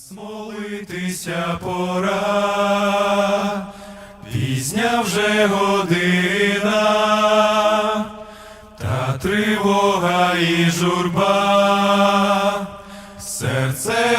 Час молитися пора, пізня вже година, та тривога і журба, серце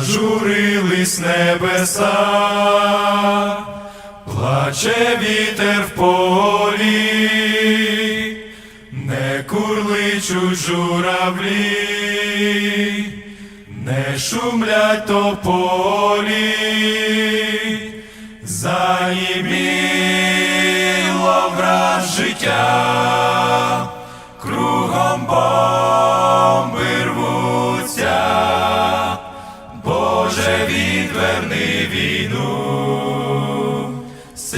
Зажурились небеса, плаче вітер в полі, не курличуть журавлі, не шумлять тополі, заїміло враз життя, кругом бомби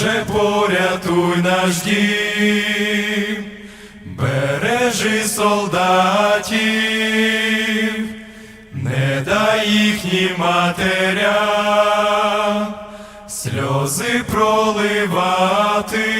Боже, порятуй наш дім, бережи солдатів, не дай їхнім матерям сльози проливати,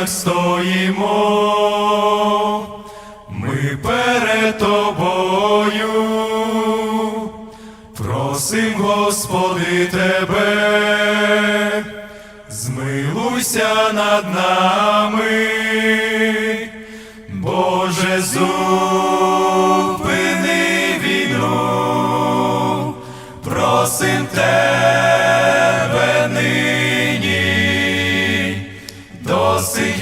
колінах стоїмо, ми перед тобою, просим, Господи, тебе, змилуйся над нами, Боже, зупини просим тебе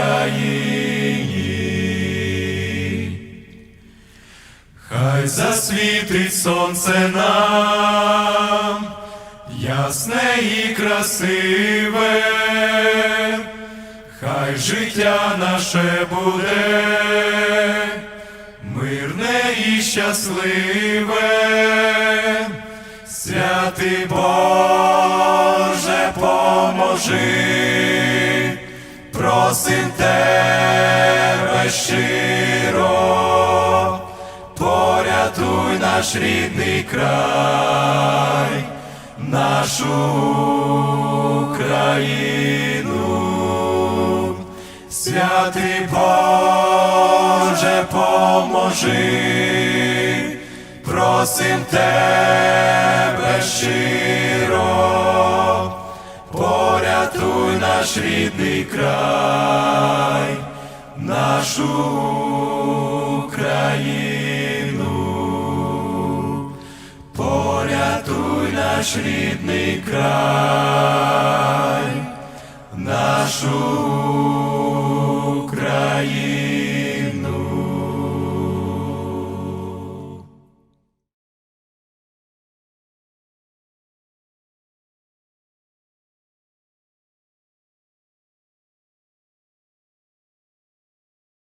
Україні. Хай засвітить сонце нам, ясне і красиве, хай життя наше буде, мирне і щасливе, святий Боже, поможи, просим тебе щиро порятуй наш рідний край, нашу Україну, святий Боже, допоможи, просим тебе щиро, порятуй наш рідний край, нашу Україну, порятуй наш рідний край,